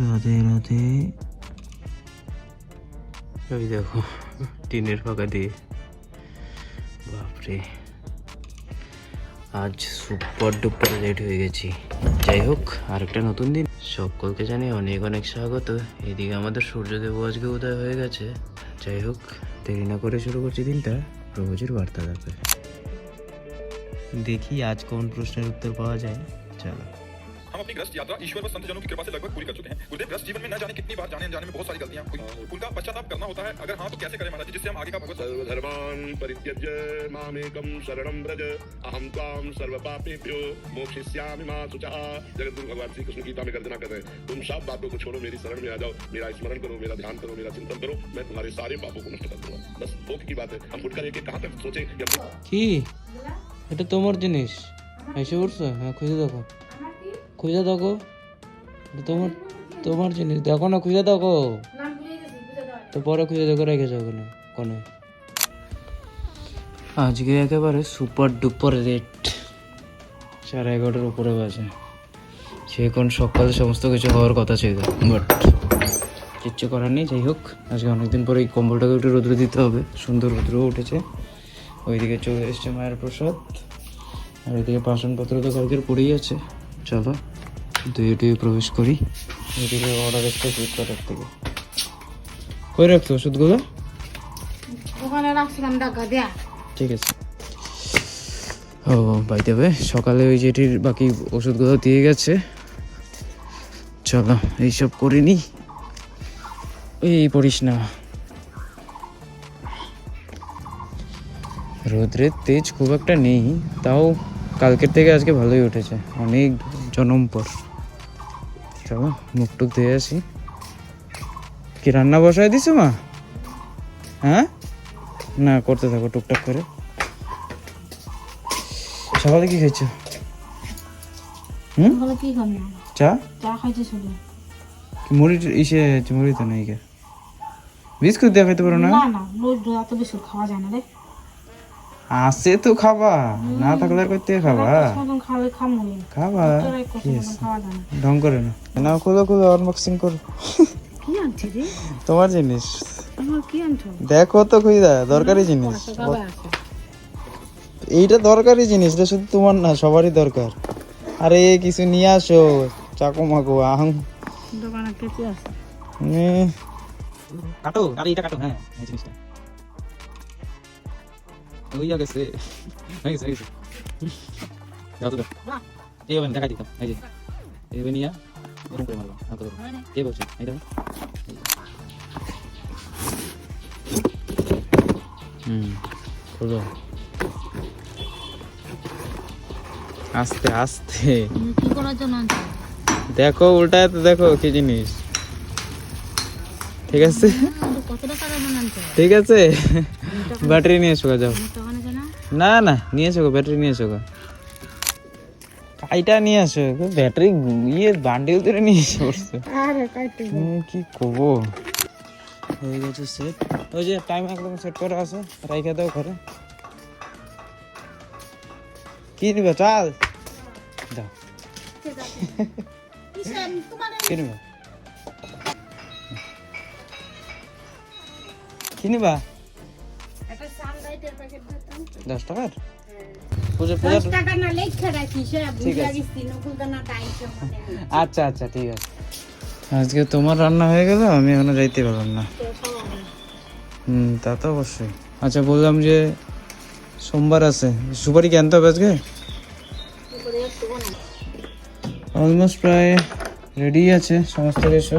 রাধে রাধে। ওই দেখো, টিনের ফাঁকা দিয়ে। বাপরে। আজ সুপার ডুপার লেট হয়ে গেছি। যাই হোক, আরেকটা নতুন দিন। সকলকে জানি অনেক অনেক স্বাগত। এদিকে আমাদের সূর্যদেব আজকে উদয় হয়ে গেছে। যাই হোক, দেরি না করে শুরু করছি দিনটা প্রভুজির বার্তা দেখে देखी आज कौन प्रश्न उत्तर पा जाए। चलो। हम अपनी ग्रस्त यात्रा ईश्वर व संत जनों की कृपा से लगभग पूरी कर चुके हैं। गुरुदेव ग्रस्त जीवन में न जाने कितनी बार जाने में बहुत सारी गलतियाँ हुई। उनका पश्चाताप करना होता है। अगर हाँ तो कैसे करें महाराज जिससे हम आगे का भगवत परित्यज्य मामेकम शरणम अहम सर्व पापेभ्यो मोक्षिष्यामि मा जगत गुरु भगवान श्री कृष्ण गीता में गर्जना कर रहे हैं। तुम सब बातों को छोड़ो मेरी शरण में आ जाओ। मेरा स्मरण करो मेरा ध्यान करो मेरा चिंतन करो। मैं तुम्हारे सारे पापों को नष्ट कर दूँगा। बस भोग की बात है। हम फुटकर एक कहाँ तक सोचे? এটা তোমার জিনিস। এসে উঠছো? হ্যাঁ খুঁজে দেখো। খুঁজে দেখো। তোমার তোমার জিনিস। দেখো না খুঁজে দেখো। তো পরে খুঁজে দেখো রেখেছো ওখানে কোনে আজকে একেবারে সুপার ডুপার রেট সাড়ে এগারোটার উপরে বাজে। সে কোন সকালে সমস্ত কিছু হওয়ার কথা ছিল। বাট কিচ্ছু করার নেই যাই হোক। আজকে অনেকদিন পরে এই কম্বলটাকে একটু রোদ্রে দিতে হবে। সুন্দর রোদ্র উঠেছে। ওইদিকে চলে এসছে মায়ের প্রসাদ। আর এদিকে বাসনপত্র তো কালকের পড়েই আছে। চলো দুয়ে টুয়ে প্রবেশ করি। এদিকে অর্ডার এসছে ফ্লিপকার্টের থেকে। কই রাখছো ওষুধগুলো? রাখছিলাম দেয়া। ঠিক আছে। ও বাই দেবে সকালে ওই যেটির বাকি ওষুধগুলো দিয়ে গেছে। চলো এইসব করে নি এই পড়িস না। রোদ্রের তেজ খুব একটা নেই তাও কালকের থেকে আজকে ভালোই উঠেছে অনেক জনম পর। চলো মুখ টুক ধুয়ে আসি। কি রান্না বসায় দিছো মা? হ্যাঁ? না করতে থাকো টুকটাক করে। সকালে কি খাইছো? হুম? কি চা? চা শুধু। মুড়ি ইসে মুড়ি তো নাই কে বিস্কুট খাইতে পারো না? না না রোজ এত খাওয়া যায় না রে। আছে তো খাবা না থাকলে আর করতে খাবা খাবা ঢং করে না। না খুলো খুলো আনবক্সিং করো। কি আনছি রে? তোমার জিনিস। দেখো তো খুঁজা দরকারি জিনিস। এইটা দরকারি জিনিস এটা শুধু তোমার না সবারই দরকার। আরে কিছু নিয়ে আসো চাকু মাকু আহ। কাটো আরে এটা কাটো হ্যাঁ এই জিনিসটা। ওই গেছে হয়ে গেছে হয়ে গেছে দাও তো দাও দেখাই দিতাম এই যে এইভাবে নিয়ে এরকম করে মারবা হাতে ধরো কে বলছে এই দেখো হুম খোলো আস্তে আস্তে কি করার জন্য দেখো উল্টায় তো দেখো কি জিনিস ঠিক আছে ঠিক আছে ব্যাটারি নিয়ে এসো যাও না না নিয়ে এসো ব্যাটারি নিয়ে এসো। কাইটা নিয়ে আসো ব্যাটারি ইয়ে বান্ডিল ধরে নিয়ে এসে পড়ছো কি করব? হয়ে গেছে সেট ওই যে টাইম একদম সেট করা আছে রাইখা দাও ঘরে। কি নিবে চাল? দাও। কি নিবে? কি নিবা? একটা সানলাইটের প্যাকেট দশ টাকার? পূজা পূজা টাকা না লেখা রাখিস হ্যাঁ ঠিক আছে। গেছি নকুলটা টাইম মানে আচ্ছা আচ্ছা ঠিক আছে। আজকে তোমার রান্না হয়ে গেল আমি এখনও যাইতে পারলাম না। হুম তা তো অবশ্যই। আচ্ছা বললাম যে সোমবার আছে সুপারি কি আনতে হবে আজকে। অলমোস্ট প্রায় রেডি আছে সমস্ত কিছু।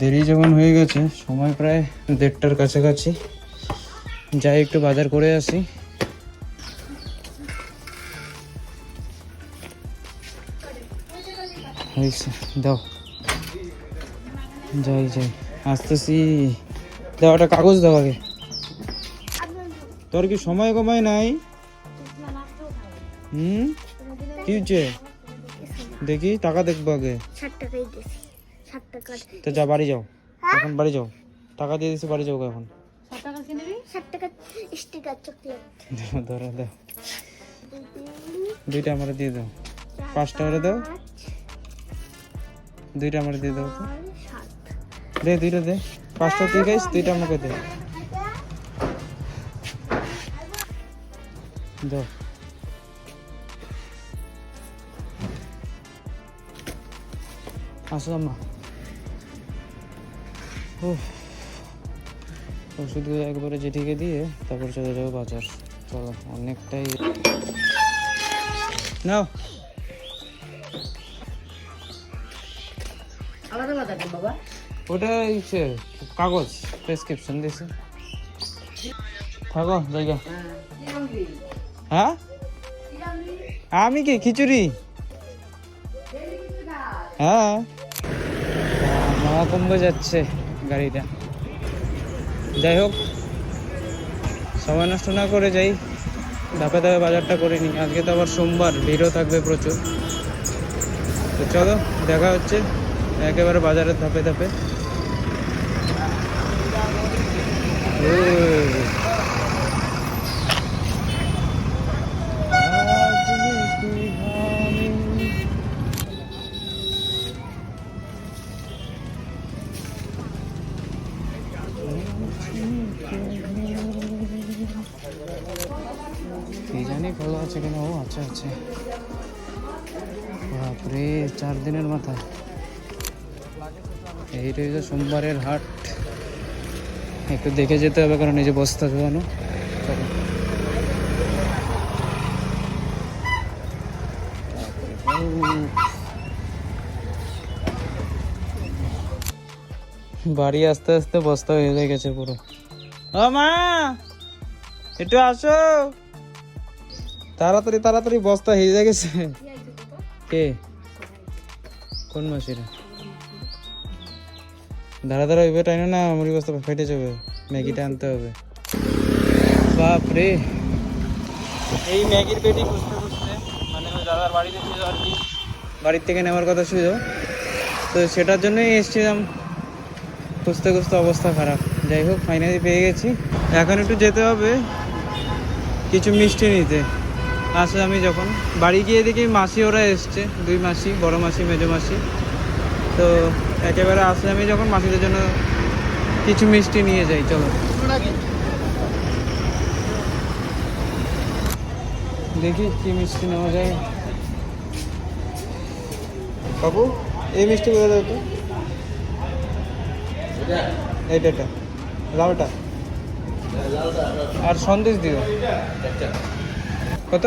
দেরি যখন হয়ে গেছে সময় প্রায় দেড়টার কাছাকাছি। যাই একটু বাজার করে আসি। হয়েছে দাও। যাই যাই আসতেছি। দাও একটা কাগজ দাও আগে। তোর কি সময় কমায় নাই? হুম? কি হচ্ছে দেখি টাকা দেখব আগে। তো যা বাড়ি যাও। এখন বাড়ি যাও। টাকা দিয়ে দিছি বাড়ি যাও এখন। দাও, ধরো দাও। দুইটা আমার দিয়ে দাও। পাঁচটা করে দাও। দুইটা আমার দিয়ে দাও তো। দে দুইটা দে। পাঁচটা তুই খাইস দুইটা আমাকে দে। দাও। আসো আম্মা। ওষুধগুলো একবারে জেঠিকে দিয়ে তারপর চলে যাব বাজার। চলো অনেকটাই নাও। বাবা? ওটা কাগজ প্রেসক্রিপশন দিয়েছে। থাকো, জায়গা। হ্যাঁ? আমি কি, খিচুড়ি? হ্যাঁ। মহাকুম্ভ যাচ্ছে গাড়িটা। যাই হোক, সময় নষ্ট না করে যাই। ধাপে ধাপে বাজারটা করে নিই। আজকে তো আবার সোমবার, ভিড়ও থাকবে প্রচুর। তো চলো, দেখা হচ্ছে। একেবারে বাজারের ধাপে ধাপে। জানি আছে ও আচ্ছা আচ্ছা। বাপরে চার দিনের মাথা। এই রয়েছে সোমবারের হাট। একটু দেখে যেতে হবে কারণ এই যে বস্তা ধোয়ানো বাড়ি আস্তে আস্তে বস্তা হয়ে গেছে পুরো। ও মা একটু আসো। তাড়াতাড়ি তাড়াতাড়ি বস্তা হয়ে গেছে। কে? কোন মাসিরা? দাঁড়া দাঁড়া ওইভাবে টাইনো না মুড়ি বস্তা ফেটে যাবে। ম্যাগিটা আনতে হবে। বাপ রে এই ম্যাগির পেটি খুঁজতে খুঁজতে মানে ওই দাদার বাড়িতে ছিল আর কি। বাড়ির থেকে নেওয়ার কথা ছিল। তো সেটার জন্যই এসেছিলাম। খুঁজতে খুঁজতে অবস্থা খারাপ। যাই হোক ফাইনালি পেয়ে গেছি। এখন একটু যেতে হবে। কিছু মিষ্টি নিতে। আসলে আমি যখন। বাড়ি গিয়ে দেখি মাসি ওরা এসছে। দুই মাসি বড় মাসি মেজো মাসি। তো একেবারে আসলে আমি যখন মাসিদের জন্য কিছু মিষ্টি নিয়ে যাই, চলো। দেখি কি মিষ্টি নেওয়া যায়। বাবু, এই মিষ্টি করে দাও তো? এইটা এটা লালটা আর সন্দেশ দিও। কত?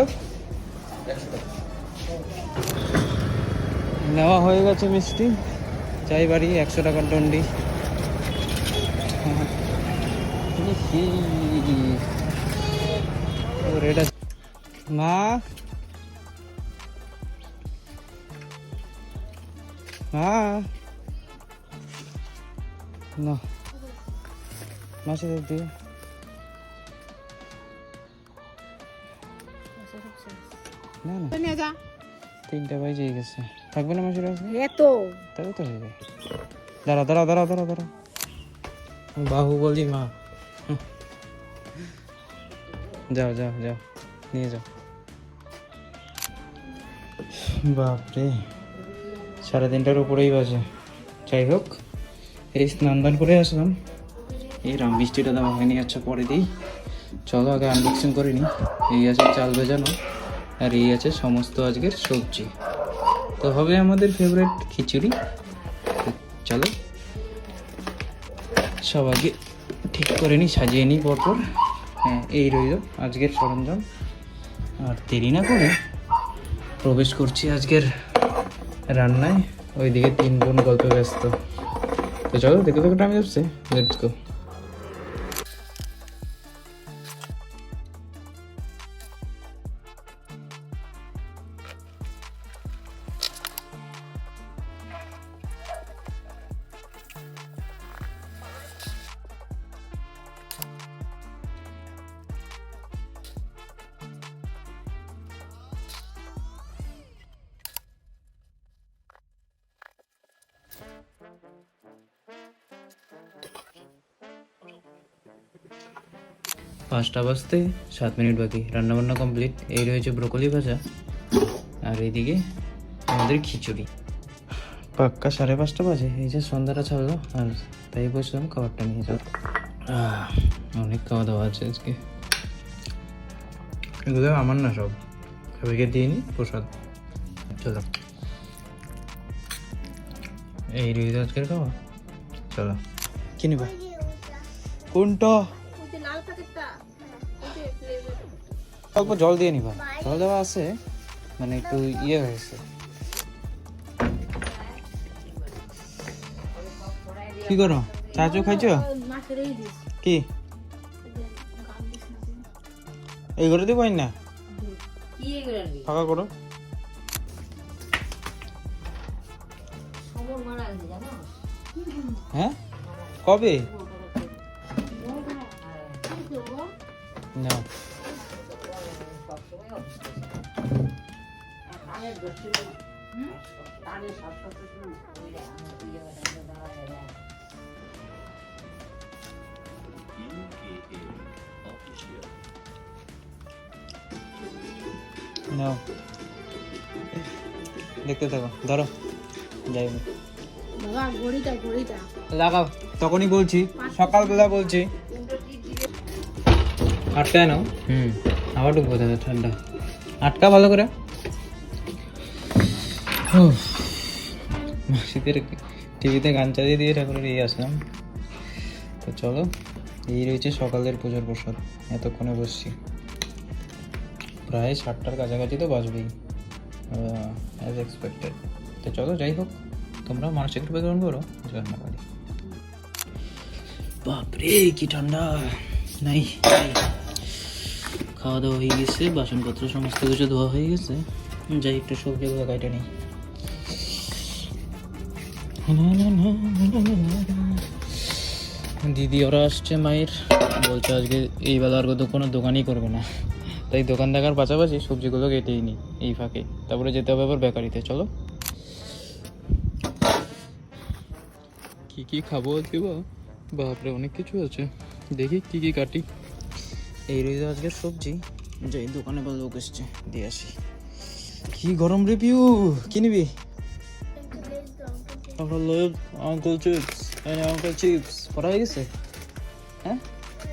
নেওয়া হয়ে গেছে মিষ্টি। চাই বাড়ি একশো টাকার দণ্ডি রেট আছে মা মা না। মাসি দিয়ে। না না। তিনটা বাজে গেছে। থাকবে না মাসির কাছে এত তবে তো হবে দাঁড়া দাঁড়া দাঁড়া দাঁড়া দাঁড়া। বাহু বলি মা। যাও যাও যাও। নিয়ে যাও। বাপরে। সাড়ে তিনটার উপরেই বাজে। যাই হোক এই স্নান দান করে আসলাম। এই রাম মিষ্টিটা দেওয়া হয়নি আচ্ছা পরে দিই। চলো আগে আনবক্সিং করে নিই এই আছে চাল ভেজানো। আর এই আছে সমস্ত আজকের সবজি। তো হবে আমাদের ফেভারিট খিচুড়ি। চলো, সব আগে ঠিক করে নিই সাজিয়ে নিই পরপর। হ্যাঁ এই রইল আজকের সরঞ্জাম। আর দেরি না করে প্রবেশ করছি আজকের রান্নায়। ওইদিকে তিন বোন গল্পে ব্যস্ত। তো চলো দেখে দেখে টাইম যাচ্ছে লেটস গো পাঁচটা বাজতে সাত মিনিট বাকি। রান্নাবান্না কমপ্লিট এই রয়েছে ব্রোকলি ভাজা। আর এইদিকে আমাদের খিচুড়ি। পাক্কা সাড়ে পাঁচটা বাজে। এই যে সন্ধ্যাটা ছাড়লো, আর তাই বসলাম, খাবারটা নিয়ে যাও অনেক খাওয়া দাওয়া আছে আজকে। এগুলো আমার না সব। সবাইকে দিয়ে নি, প্রসাদ। চলো। এই রয়েছে আজকের খাওয়া চলো। কি নিবা? কোনটা? অল্প জল দিয়ে নিবা। জল দেওয়া আছে মানে একটু ইয়ে হয়েছে। কি করো? চা চো খাইছো? কি? এই করে দিব না? ফাঁকা করো। হ্যাঁ? কবে? না। নাও। দেখতে থাকো ধরো। যাই লাগাও তখনই বলছি সকালবেলা বলছি। আটকায় নাও। হুম। আবার ঢুকবো ঠান্ডা। আটকা ভালো করে। শীতের টিভিতে গান চালিয়ে দিয়ে ঠাকুরের এই আসলাম তো চলো, এই রয়েছে সকালের পুজোর প্রসাদ। এতক্ষণে বসছি। প্রায় সাতটার কাছাকাছি তো বাজবেই অ্যাজ এক্সপেক্টেড তো চলো, যাই হোক, তোমরা মানসিক রূপে গ্রহণ করো জয় মা বাপরে, কি ঠান্ডা। নাই। খাওয়া দাওয়া হয়ে গেছে, বাসনপত্র, সমস্ত কিছু ধোয়া হয়ে গেছে। যাই, একটু সবজি কাইটা নেই। দিদি, ওরা আসছে মায়ের। বলছে আজকে এই বেলা আর কোনো দোকানই করবে না। তাই দোকান দেখার পাশাপাশি সবজিগুলো কেটেই নি এই ফাঁকে। তারপরে যেতে হবে আবার বেকারিতে, চলো। কি কি খাব আজকে বাপরে, অনেক কিছু আছে। দেখি কি কি কাটি। এই রয়েছে আজকের সবজি। যাই দোকানে বা লোক এসছে। দিয়ে আসি। কি গরম রে পিউ! কি নিবি? আঙ্কল চিপস আঙ্কল চিপস পড়া হয়ে গেছে? হ্যাঁ?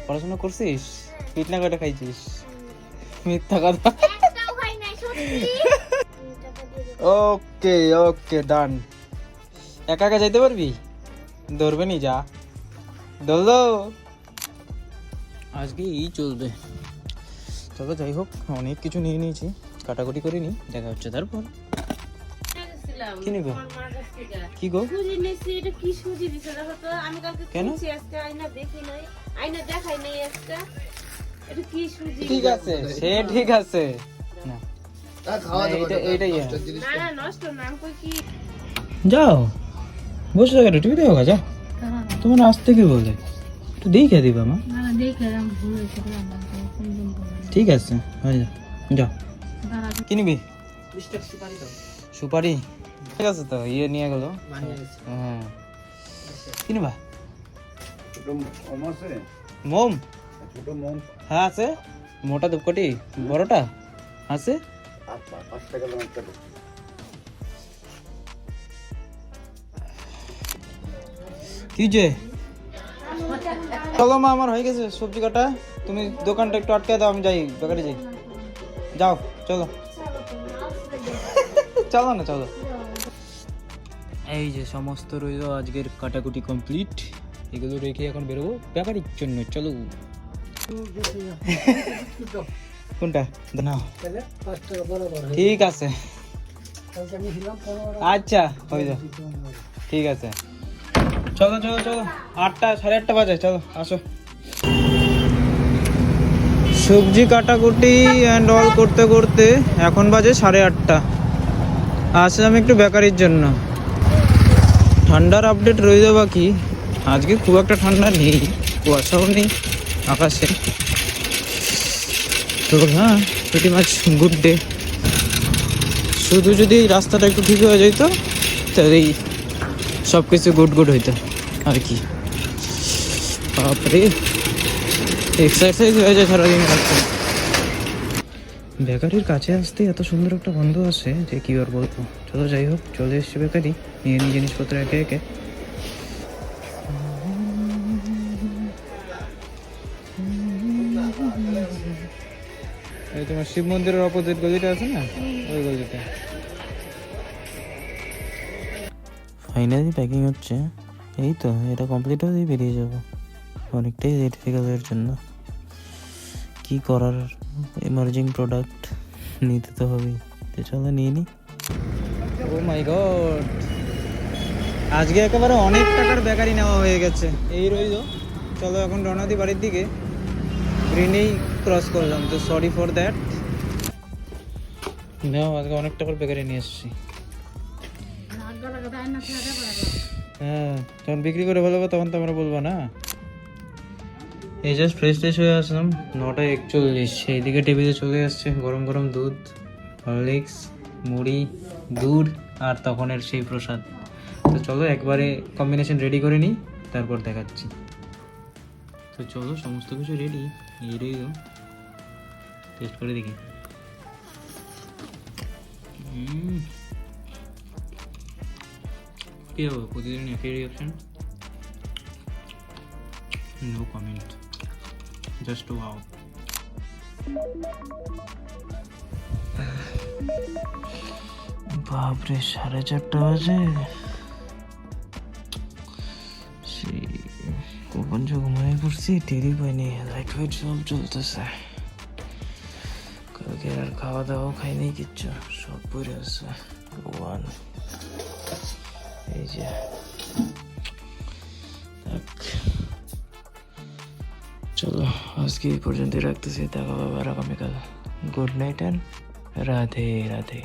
পড়াশোনা করছিস? পিট না কাটা খাইছিস? মিথ্যা কথা। ওকে ওকে ডান। একা একা যাইতে পারবি? ধরবে নি যা। ধরলো আজকে এই চলবে। তবে যাই হোক অনেক কিছু নিয়ে নিয়েছি কাটাকুটি করে নি দেখা হচ্ছে তারপর। কি নিবে? কি গো? সুজি এটা কি সুজি দিছে দেখো তো আমি কালকে কিনছি আজকে আয়না দেখি নাই। আয়না দেখাই নাই আজকে। এটা কি সুজি? ঠিক আছে সে ঠিক আছে। না। হ্যাঁ। না না নষ্ট না আমি কই কি? যাও। বসে থাকো টিভি দেখো যা তোমার আসতে কি বলে? একটু দেখে দিবা মা। ঠিক আছে হয়ে যা যাও। কি নিবি? সুপারি? ঠিক আছে তো ইয়ে নিয়ে গেল। হ্যাঁ। কি মোম হ্যাঁ আছে। মোটা ধূপকাঠি? বড়টা? আছে? কি যে? চলো মা আমার হয়ে গেছে সবজি কাটা। তুমি দোকানটা একটু আটকে দাও আমি যাই বেকারে যাই। যাও চলো। চলো না চলো। এই যে সমস্ত রইল, আজকের কাটাকুটি কমপ্লিট এগুলো রেখে এখন বেরোবো বেকারির জন্য, চলো। কোনটা? নাও ঠিক আছে। আচ্ছা হয়ে যাও ঠিক আছে। চলো চলো চলো। আটটা, সাড়ে আটটা বাজে, চলো, আসো। সবজি কাটাকুটি অ্যান্ড অল করতে করতে এখন বাজে সাড়ে আটটা। আসলাম একটু বেকারির জন্য। ঠান্ডার আপডেট রয়ে যাওয়া বাকি আজকে খুব একটা ঠান্ডা নেই, কুয়াশাও নেই, আকাশে। তো হ্যাঁ প্রিটি মাছ গুড ডে শুধু যদি রাস্তাটা একটু ঠিক হয়ে যেত তাহলেই সব কিছু গুড গুড হইতো। আর কি। বাপরে এক্সারসাইজ হয়ে যায় সারাদিন। রাখতে বেকারির কাছে আসতে এত সুন্দর একটা গন্ধ আসে যে কি আর বলব? চলো যাই হোক চলে এসছি বেকারি। নিয়ে নিই জিনিসপত্র একে একে। এই তোমার শিব মন্দিরের অপোজিট গলিটা আছে না? ওই গলিটা। ফাইনালি প্যাকিং হচ্ছে। এই তো এটা কমপ্লিট হলেই বেরিয়ে যাব। অনেকটাই লেট হয়ে গেল এর জন্য। কি করার? এমার্জিং প্রোডাক্ট নিতে তো হবেই। তো চলো নিয়ে নি। ও মাই গড আজকে একেবারে অনেক টাকার বেকারি নেওয়া হয়ে গেছে। এই রইল। চলো এখন রওনা দিই বাড়ির দিকে। গ্রিনেই ক্রস করলাম। তো সরি ফর দ্যাট নাও আজকে অনেক টাকার বেকারি নিয়ে এসেছি। হ্যাঁ যখন বিক্রি করে ভালো হবে তখন তো আমরা বলব না। এই জাস্ট ফ্রেশ ট্রেশ হয়ে আসলাম। নটা একচল্লিশ। এইদিকে টিভিতে চলে আসছে গরম গরম দুধ, হরলিক্স, মুড়ি দুধ আর তখনের সেই প্রসাদ। তো চলো একবারে কম্বিনেশন রেডি করে নিই, তারপর দেখাচ্ছি। তো চলো সমস্ত কিছু রেডি এই রেডি টেস্ট করে দেখি। কি হবে? প্রতিদিন একই reaction no comment just wow বাপরে, সাড়ে চারটা বাজে? সেই কখন যে ঘুমিয়ে পড়ছি টেরি পাইনি লাইট ফাইট সব চলতেছে। কালকে আর খাওয়া দাওয়াও খাইনি কিচ্ছু, সব পড়ে আছে ওয়ান এই যে। চলো। আজকে এই পর্যন্ত রাখতেছি দেখা হবে আগামীকাল good night and Radhe Radhe